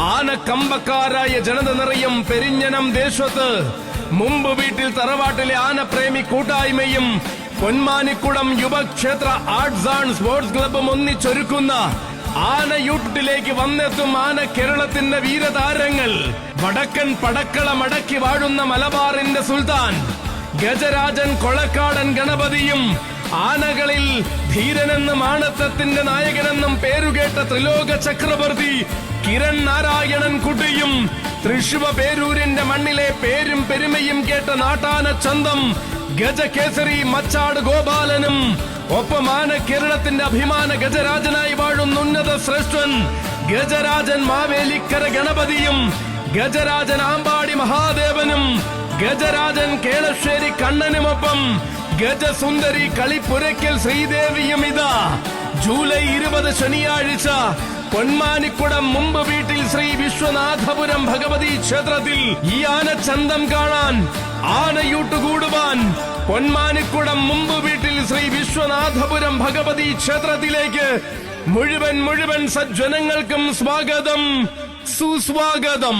ആനക്കമ്പക്കാരായ ജനത നിറയും പെരിഞ്ഞനം ദേശത്ത്. മുമ്പ് വീട്ടിൽ തറവാട്ടിലെ ആനപ്രേമി കൂട്ടായ്മയും Ponmanikkudam Yuvakshetra arts and sports ക്ലബും ഒന്നിച്ചൊരുക്കുന്ന ആന യൂട്ടിലേക്ക് വന്നെത്തും ആന കേരളത്തിന്റെ വീരതാരങ്ങൾ. വടക്കൻ പടക്കളമടക്കി വാഴുന്ന മലബാറിന്റെ സുൽത്താൻ. ഗജരാജൻ കൊളക്കാടൻ ഗണപതിയും ആനകളിൽ ധീരനെന്നും ആണത്തത്തിന്റെ നായകനെന്നും പേരുകേട്ട ത്രിലോക ചക്രവർത്തി കിരൺ നാരായണൻ കുട്ടിയും തൃശുവ പേരൂരിന്റെ മണ്ണിലെ പേരും പെരുമയും കേട്ട നാട്ടാന ചന്തം ഗജകേസരി മച്ചാട് ഗോപാലനും ഒപ്പം ആന കേരളത്തിന്റെ അഭിമാന ഗജരാജനായി വാഴുന്ന ഉന്നത ശ്രേഷ്ഠൻ ഗജരാജൻ മാവേലിക്കര ഗണപതിയും ഗജരാജൻ ആമ്പാടി മഹാദേവനും ഗജരാജൻ കേളശ്ശേരി കണ്ണനുമൊപ്പം ഗജസുന്ദരി കളിപ്പുരയ്ക്കൽ ശ്രീദേവിയും ഇതാ. ജൂലൈ ഇരുപത് ശനിയാഴ്ച പൊന്മാനിക്കുടം മുമ്പ് വീട്ടിൽ ശ്രീ വിശ്വനാഥപുരം ഭഗവതി ക്ഷേത്രത്തിൽ ഈ ആനച്ചന്തം കാണാൻ ആനയൂട്ടുകൂടുവാൻ പൊന്മാനിക്കുടം മുമ്പ് വീട്ടിൽ ശ്രീ വിശ്വനാഥപുരം ഭഗവതി ക്ഷേത്രത്തിലേക്ക് മുഴുവൻ മുഴുവൻ സജ്ജനങ്ങൾക്കും സ്വാഗതം സുസ്വാഗതം.